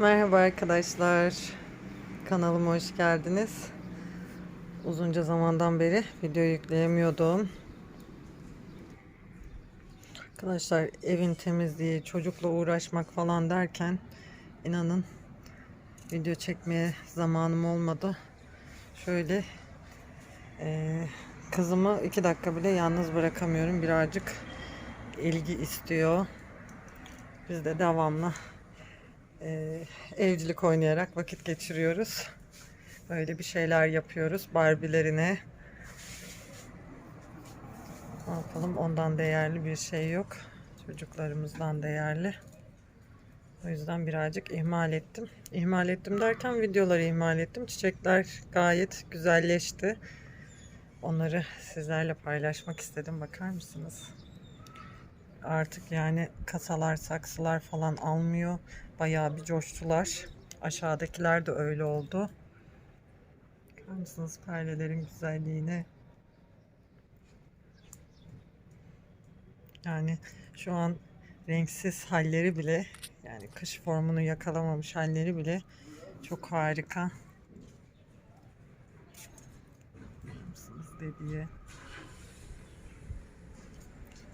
Merhaba arkadaşlar. Kanalıma hoş geldiniz. Uzunca zamandan beri video yükleyemiyordum. Arkadaşlar evin temizliği, çocukla uğraşmak falan derken inanın video çekmeye zamanım olmadı. Şöyle eee, kızımı iki dakika bile yalnız bırakamıyorum. Birazcık ilgi istiyor. Biz de devamlı e, evcilik oynayarak vakit geçiriyoruz. Böyle bir şeyler yapıyoruz Barbie'lerine. Ne yapalım ondan değerli bir şey yok. Çocuklarımızdan değerli. O yüzden birazcık ihmal ettim. İhmal ettim derken videoları ihmal ettim. Çiçekler gayet güzelleşti. Onları sizlerle paylaşmak istedim. Bakar mısınız? Artık yani kasalar, saksılar falan almıyor. Bayağı bir coştular. Aşağıdakiler de öyle oldu. Bakar mısınız perlelerin güzelliğine? Yani şu an renksiz halleri bile yani kış formunu yakalamamış halleri bile çok harika. Bakar mısınız dediği.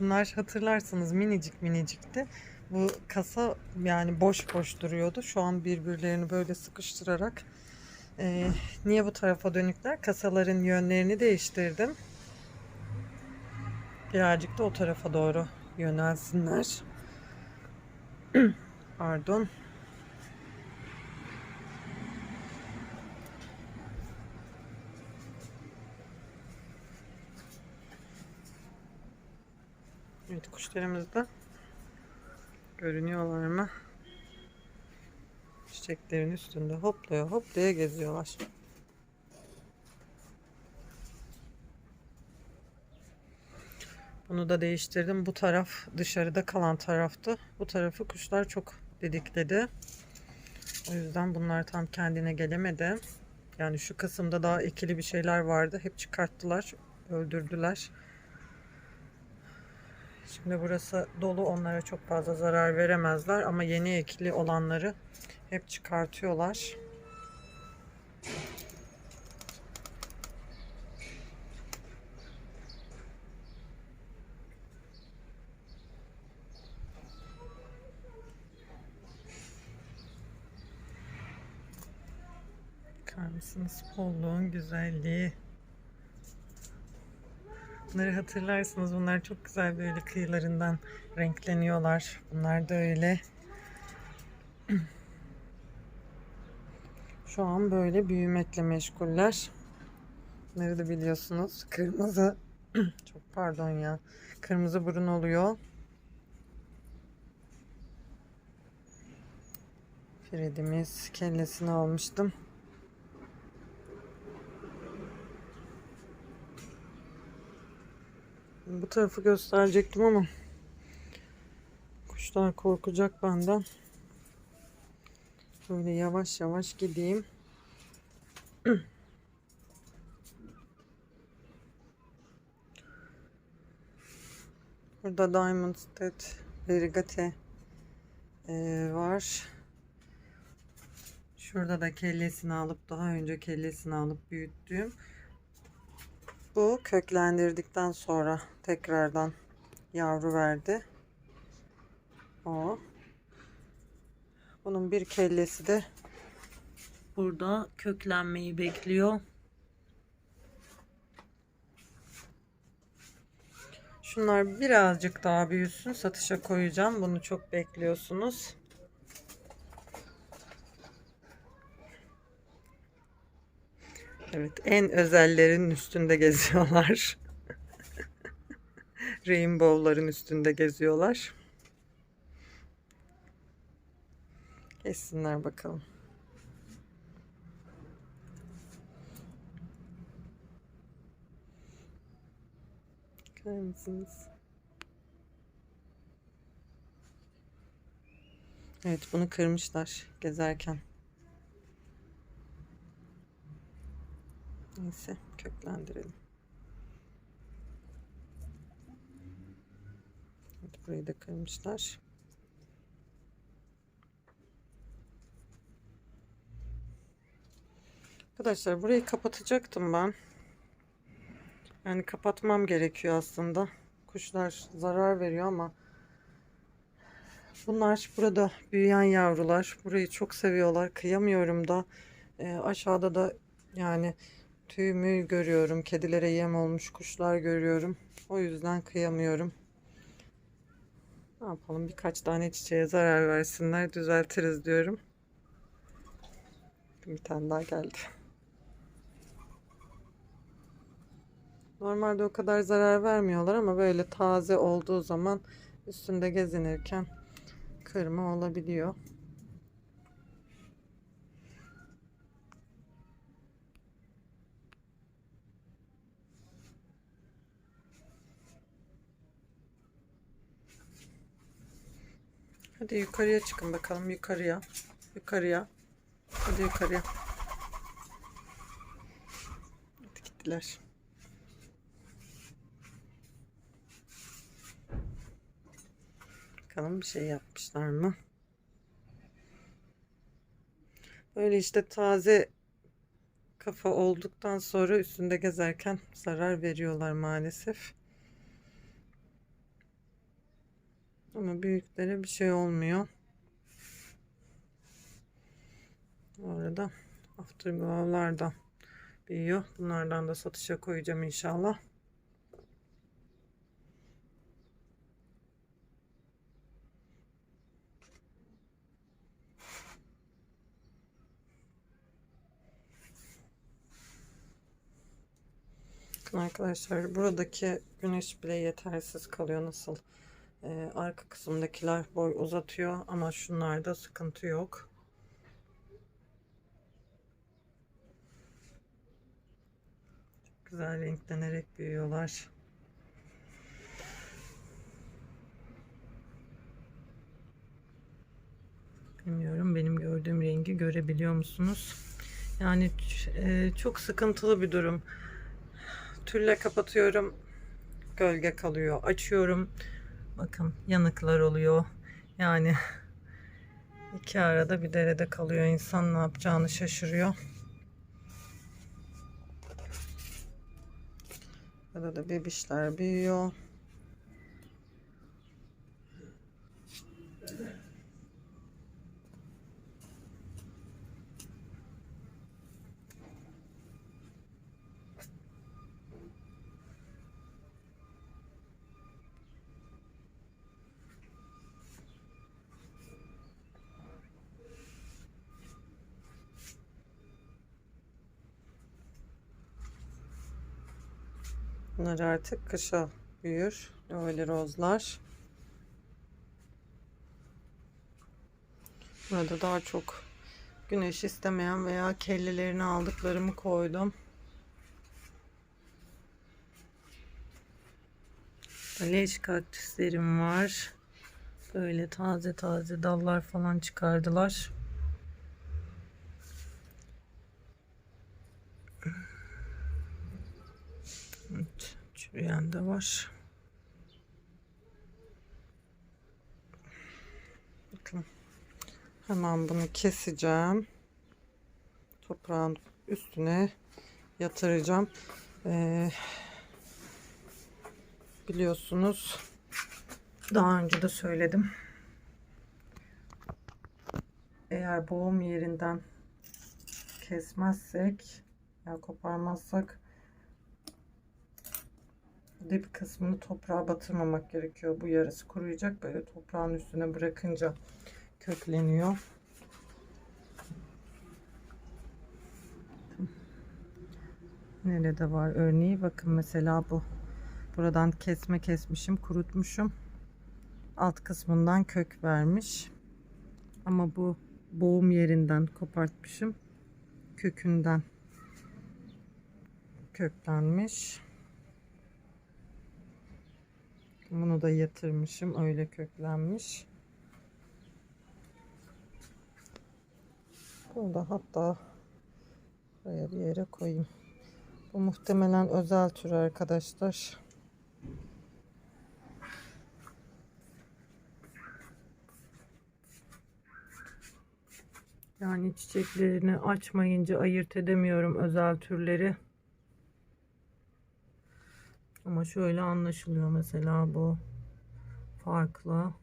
Bunlar hatırlarsınız minicik minicikti. Bu kasa yani boş boş duruyordu. Şu an birbirlerini böyle sıkıştırarak eee, niye bu tarafa dönükler? Kasaların yönlerini değiştirdim. Birazcık da o tarafa doğru yönelsinler. Pardon. Evet kuşlarımız da görünüyorlar mı? Çiçeklerin üstünde hoplaya hoplaya geziyorlar. Bunu da değiştirdim. Bu taraf dışarıda kalan taraftı. Bu tarafı kuşlar çok didikledi. O yüzden bunlar tam kendine gelemedi. Yani şu kısımda daha ikili bir şeyler vardı. Hep çıkarttılar, öldürdüler. Şimdi burası dolu onlara çok fazla zarar veremezler ama yeni ekili olanları hep çıkartıyorlar. Bakar mısınız? Bolluğun güzelliği. Bunları hatırlarsınız. Bunlar çok güzel böyle kıyılarından renkleniyorlar. Bunlar da öyle. Şu an böyle büyümekle meşguller. Bunları da biliyorsunuz. Kırmızı çok pardon ya. Kırmızı burun oluyor. Fredimiz kellesini almıştım. Bu tarafı gösterecektim ama kuşlar korkacak benden. Böyle yavaş yavaş gideyim. Burada Diamond State Verigate eee, var. Şurada da kellesini alıp daha önce kellesini alıp büyüttüğüm bu köklendirdikten sonra tekrardan yavru verdi. O. Bunun bir kellesi de burada köklenmeyi bekliyor. Şunlar birazcık daha büyüsün. Satışa koyacağım. Bunu çok bekliyorsunuz. Evet, en özellerin üstünde geziyorlar. Rainbow'ların üstünde geziyorlar. Geçsinler bakalım. Bakar? Evet, bunu kırmışlar gezerken. Neyse köklendirelim. Evet, burayı da kırmışlar. Arkadaşlar burayı kapatacaktım ben. Yani kapatmam gerekiyor aslında. Kuşlar zarar veriyor ama bunlar burada büyüyen yavrular. Burayı çok seviyorlar. Kıyamıyorum da. Ee, aşağıda da yani tüymü görüyorum. Kedilere yem olmuş kuşlar görüyorum. O yüzden kıyamıyorum. Ne yapalım birkaç tane çiçeğe zarar versinler düzeltiriz diyorum. Bir tane daha geldi. Normalde o kadar zarar vermiyorlar ama böyle taze olduğu zaman üstünde gezinirken kırma olabiliyor. Hadi yukarıya çıkın bakalım yukarıya. Yukarıya. Hadi yukarıya. Hadi gittiler. Bakalım bir şey yapmışlar mı? Böyle işte taze kafa olduktan sonra üstünde gezerken zarar veriyorlar maalesef. Ama büyüklere bir şey olmuyor. Bu arada afterglow'lar da büyüyor. Bunlardan da satışa koyacağım inşallah. Bakın arkadaşlar buradaki güneş bile yetersiz kalıyor nasıl ee, arka kısımdakiler boy uzatıyor ama şunlarda sıkıntı yok. Çok güzel renklenerek büyüyorlar. Bilmiyorum benim gördüğüm rengi görebiliyor musunuz? Yani e, çok sıkıntılı bir durum. Tülle kapatıyorum gölge kalıyor. Açıyorum bakın yanıklar oluyor. Yani iki arada bir derede kalıyor insan ne yapacağını şaşırıyor. Burada da bebişler büyüyor Bunlar artık kışa büyür. Öyle rozlar. Burada daha çok güneş istemeyen veya kellelerini aldıklarımı koydum. Leş kaktüslerim var. Böyle taze taze dallar falan çıkardılar. De var. Bakın. Hemen bunu keseceğim. Toprağın üstüne yatıracağım. Ee, biliyorsunuz daha önce de söyledim. Eğer boğum yerinden kesmezsek ya koparmazsak dip kısmını toprağa batırmamak gerekiyor. Bu yarısı kuruyacak. Böyle toprağın üstüne bırakınca kökleniyor. Nerede var örneği? Bakın mesela bu. Buradan kesme kesmişim, kurutmuşum. Alt kısmından kök vermiş. Ama bu boğum yerinden kopartmışım. Kökünden köklenmiş. Bunu da yatırmışım. Öyle köklenmiş. Bunu da hatta buraya bir yere koyayım. Bu muhtemelen özel tür arkadaşlar. Yani çiçeklerini açmayınca ayırt edemiyorum özel türleri. Ama şöyle anlaşılıyor mesela bu farklı.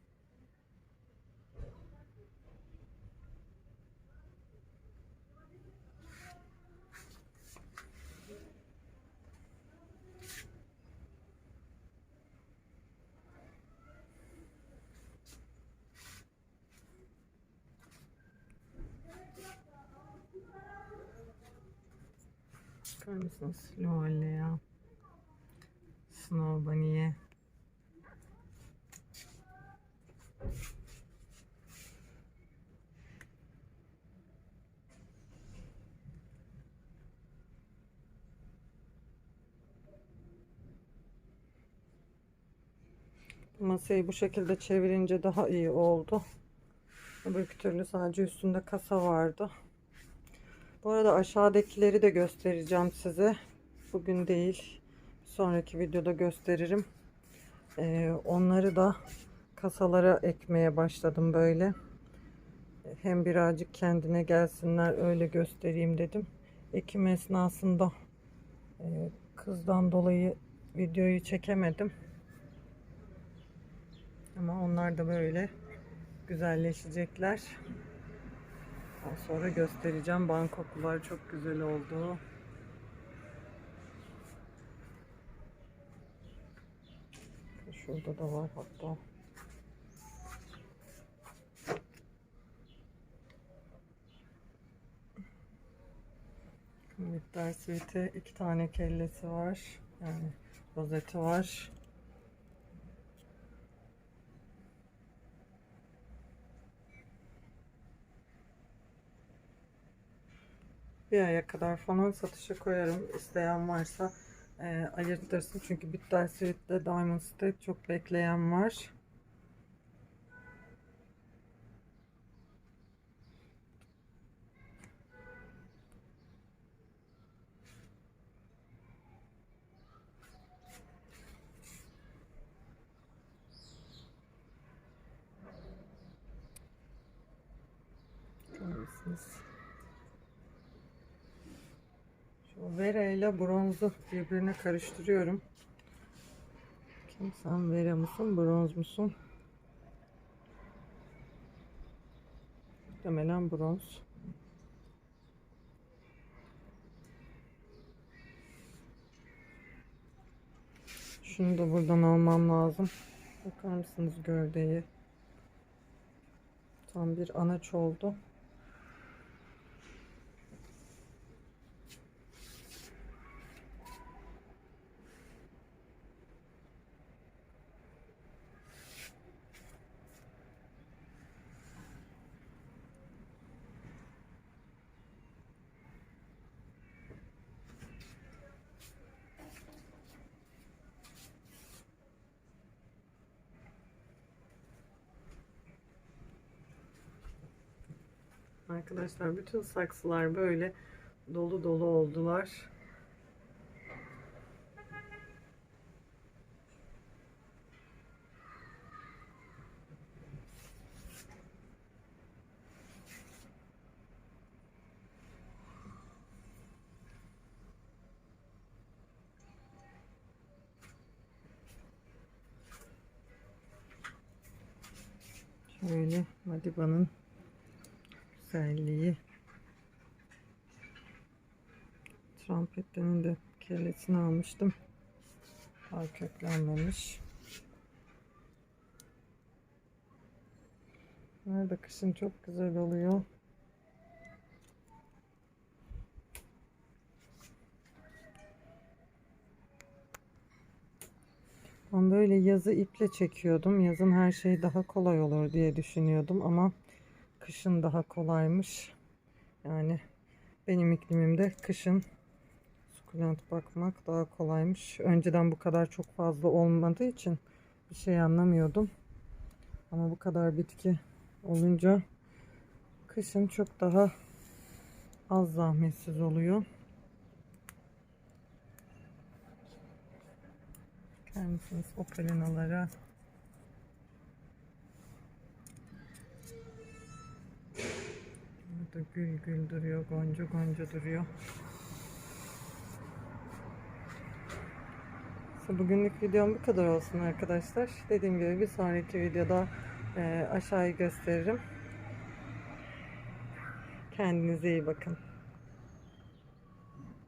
Bakar mısınız? Lole ya. Snow Bunny'e. Masayı bu şekilde çevirince daha iyi oldu. Öbür türlü sadece üstünde kasa vardı. Bu arada aşağıdakileri de göstereceğim size. Bugün değil. Sonraki videoda gösteririm. Ee, onları da kasalara ekmeye başladım böyle. Hem birazcık kendine gelsinler öyle göstereyim dedim. Ekim esnasında e, kızdan dolayı videoyu çekemedim. Ama onlar da böyle güzelleşecekler. Daha sonra göstereceğim. Bangkoklular çok güzel oldu. Şurada da var hatta. Bitter Sweet'e iki tane kellesi var. Yani rozeti var. bir aya kadar falan satışa koyarım. İsteyen varsa e, ayırtırsın. Çünkü Bitter Sweet'te Diamond State çok bekleyen var. Görüyorsunuz. Şu Vera ile bronzu birbirine karıştırıyorum. Kim sen Vera mısın, bronz musun? Muhtemelen bronz. Şunu da buradan almam lazım. Bakar mısınız gövdeyi? Tam bir anaç oldu. Arkadaşlar bütün saksılar böyle dolu dolu oldular. Şöyle Madiba'nın güzelliği. Trampetlerin de kellesini almıştım. Daha köklenmemiş. Nerede kışın çok güzel oluyor. Ben böyle yazı iple çekiyordum. Yazın her şey daha kolay olur diye düşünüyordum ama kışın daha kolaymış. Yani benim iklimimde kışın sukulent bakmak daha kolaymış. Önceden bu kadar çok fazla olmadığı için bir şey anlamıyordum. Ama bu kadar bitki olunca kışın çok daha az zahmetsiz oluyor. Bakar mısınız opalinalara? Burada gül gül duruyor, gonca gonca duruyor. Bugünlük videom bu kadar olsun arkadaşlar. Dediğim gibi bir sonraki videoda e, aşağıyı gösteririm. Kendinize iyi bakın.